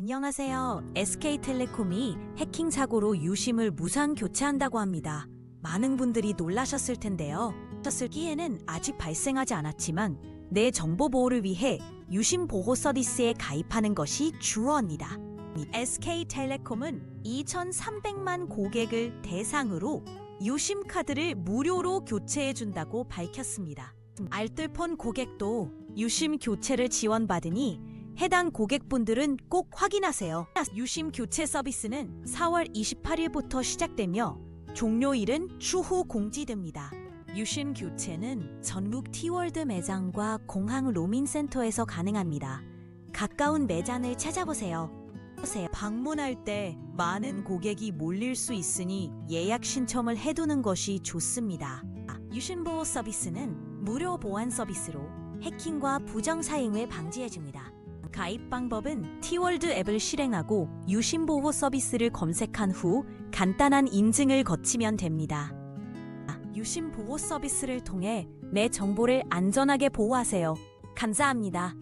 안녕하세요. SK텔레콤이 해킹 사고로 유심을 무상 교체한다고 합니다. 많은 분들이 놀라셨을 텐데요. 셨을기에는 아직 발생하지 않았지만 내 정보 보호를 위해 유심 보호 서비스에 가입하는 것이 주어입니다. SK텔레콤은 2,300만 고객을 대상으로 유심 카드를 무료로 교체해 준다고 밝혔습니다. 알뜰폰 고객도 유심 교체를 지원받으니 해당 고객분들은 꼭 확인하세요. 유심 교체 서비스는 4월 28일부터 시작되며 종료일은 추후 공지됩니다. 유심 교체는 전국 티월드 매장과 공항 로밍센터에서 가능합니다. 가까운 매장을 찾아보세요. 보세요. 방문할 때 많은 고객이 몰릴 수 있으니 예약 신청을 해두는 것이 좋습니다. 유심보호 서비스는 무료 보안 서비스로 해킹과 부정 사용을 방지해줍니다. 가입 방법은 티월드 앱을 실행하고 유심보호 서비스를 검색한 후 간단한 인증을 거치면 됩니다. 유심보호 서비스를 통해 내 정보를 안전하게 보호하세요. 감사합니다.